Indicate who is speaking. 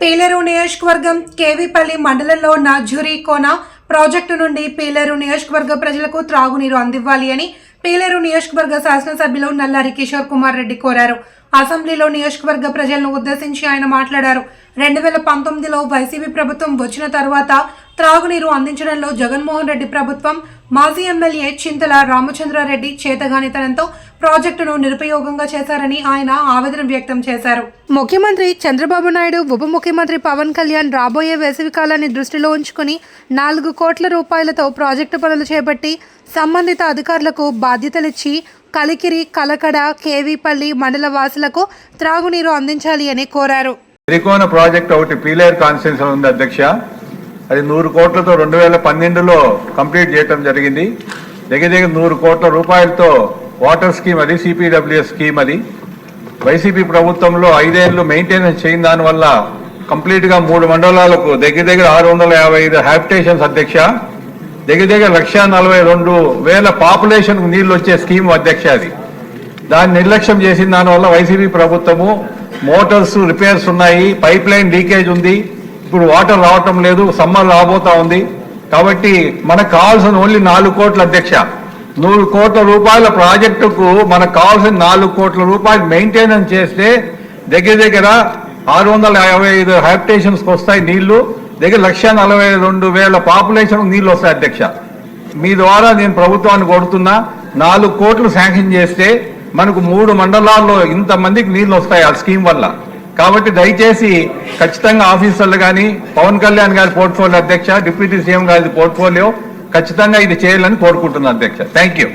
Speaker 1: పీలేరు నియోజకవర్గం కేవీపల్లి మండలంలో ఉన్న కోన ప్రాజెక్టు నుండి పీలేరు నియోజకవర్గ ప్రజలకు త్రాగునీరు అందివ్వాలి అని పీలేరు నియోజకవర్గ శాసనసభ్యులు నల్లారి కిషోర్ కుమార్ రెడ్డి కోరారు. అసెంబ్లీలో నియోజకవర్గ ప్రజలను ఉద్దేశించి ఆయన మాట్లాడారు. రెండు వేల పంతొమ్మిదిలో వైసీపీ ప్రభుత్వం వచ్చిన తర్వాత త్రాగునీరు అందించడంలో జగన్మోహన్ రెడ్డి ప్రభుత్వం మాజీ ఎమ్మెల్యే చింతల రామచంద్రారెడ్డి చేతగానితనంతో ప్రాజెక్టును నిరుపయోగంగా చేశారని ఆయన ఆవేదన వ్యక్తం చేశారు. ముఖ్యమంత్రి చంద్రబాబు నాయుడు ఉప ముఖ్యమంత్రి పవన్ కళ్యాణ్ రాబోయే వేసవి కాలాన్ని దృష్టిలో ఉంచుకుని నాలుగు కోట్ల రూపాయలతో ప్రాజెక్టు పనులు చేపట్టి సంబంధిత అధికారులకు బాధ్యతలిచ్చి కలికిరి కలకడ కేవీపల్లి మండల వాసులకు త్రాగునీరు అందించాలి అని కోరారు.
Speaker 2: త్రికోణ ప్రాజెక్ట్ ఒకటి పీలేర్ కాన్స్టిట్యూన్సీ ఉంది అధ్యక్ష. అది నూరు కోట్లతో రెండు వేల పన్నెండులో కంప్లీట్ చేయటం జరిగింది. దగ్గర దగ్గర నూరు కోట్ల రూపాయలతో వాటర్ స్కీమ్ అది సిపిడబ్ల్యూఎస్ స్కీమ్ అది. వైసీపీ ప్రభుత్వంలో ఐదేళ్ళు మెయింటెనెన్స్ చేయని దానివల్ల కంప్లీట్గా మూడు మండలాలకు దగ్గర దగ్గర ఆరు వందల యాభై ఐదు హ్యాబిటేషన్స్ అధ్యక్ష. దగ్గర దగ్గర లక్ష నలభై రెండు వేల పాపులేషన్కు నీళ్ళు వచ్చే స్కీమ్ అధ్యక్ష అది. దాన్ని నిర్లక్ష్యం చేసిన దానివల్ల వైసీపీ ప్రభుత్వము మోటార్స్ రిపేర్స్ ఉన్నాయి పైప్ లైన్ లీకేజ్ ఉంది. ఇప్పుడు వాటర్ రావటం లేదు సమ్మర్ రాబోతా ఉంది. కాబట్టి మనకు కావాల్సిన ఓన్లీ నాలుగు కోట్ల అధ్యక్ష. నూరు కోట్ల రూపాయల ప్రాజెక్టుకు మనకు కావాల్సిన నాలుగు కోట్ల రూపాయలు మెయింటెనెన్స్ చేస్తే దగ్గర దగ్గర ఆరు వందల యాభై ఐదు హ్యాబిటేషన్స్కి వస్తాయి నీళ్ళు. దగ్గర లక్ష నలభై రెండు వేల పాపులేషన్ నీళ్ళు వస్తాయి అధ్యక్ష. మీ ద్వారా నేను ప్రభుత్వాన్ని కొడుతున్నా నాలుగు కోట్లు శాంక్షన్ చేస్తే మనకు మూడు మండలాల్లో ఇంతమందికి నీళ్ళు వస్తాయి ఆ స్కీమ్ వల్ల. కాబట్టి దయచేసి ఖచ్చితంగా ఆఫీసర్లు కానీ పవన్ కళ్యాణ్ గారి పోర్ట్ఫోలియో అధ్యక్ష డిప్యూటీ సీఎం గారి పోర్ట్ఫోలియో ఖచ్చితంగా ఇది చేయాలని కోరుకుంటున్నాను అధ్యక్ష. Thank you